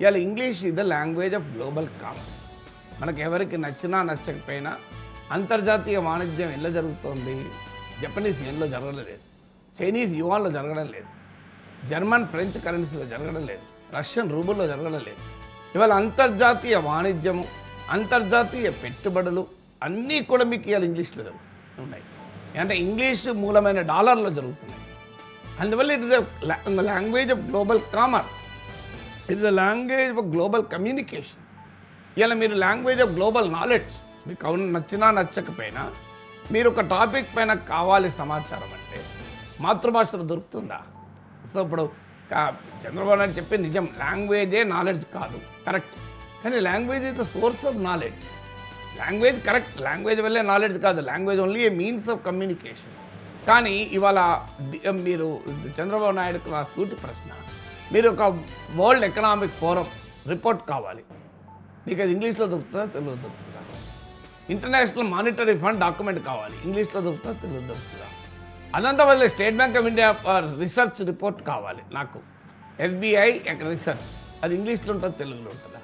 ఇవాళ ఇంగ్లీష్ ఇది the language of global commerce మనకు ఎవరికి నచ్చినా నచ్చకపోయినా అంతర్జాతీయ వాణిజ్యం ఎలా జరుగుతోంది? జపనీస్ ఎన్లో జరగడం లేదు. చైనీస్ యువాన్లో జరగడం లేదు. జర్మన్ ఫ్రెంచ్ కరెన్సీలో జరగడం లేదు. రష్యన్ రూబుల్లో జరగడం లేదు. ఇవాళ అంతర్జాతీయ వాణిజ్యము అంతర్జాతీయ పెట్టుబడులు అన్నీ కూడా మీకు ఇవాళ ఇంగ్లీష్లో జరుగుతున్నాయి. ఉన్నాయి అంటే ఇంగ్లీష్ మూలమైన డాలర్లో జరుగుతున్నాయి. అందువల్ల it is language of global commerce it the language of global communication ఇలా మీరు లాంగ్వేజ్ ఆఫ్ గ్లోబల్ నాలెడ్జ్ మీకు అవును నచ్చినా నచ్చకపోయినా మీరు ఒక టాపిక్ పైన కావాలి సమాచారం అంటే మాతృభాషలో దొరుకుతుందా? సో ఇప్పుడు చంద్రబాబు నాయుడు చెప్పే నిజం లాంగ్వేజే నాలెడ్జ్ కాదు. కరెక్ట్ కానీ language is the source of knowledge language correct language వల్లే నాలెడ్జ్ కాదు. Language only a means of communication కానీ ఇవాళ మీరు చంద్రబాబు నాయుడుకు నా సూటి ప్రశ్న. మీరు ఒక వరల్డ్ ఎకనామిక్ ఫోరం రిపోర్ట్ కావాలి. మీకు అది ఇంగ్లీష్లో దొరుకుతుందా తెలుగు దొరుకుతుందా? ఇంటర్నేషనల్ మానిటరీ ఫండ్ డాక్యుమెంట్ కావాలి. ఇంగ్లీష్లో దొరుకుతుందా తెలుగు దొరుకుతుందా? Ananthavalli State Bank of India research report కావాలి నాకు. ఎస్బీఐ రీసెర్చ్ అది ఇంగ్లీష్లో ఉంటుంది తెలుగులో ఉంటుందా?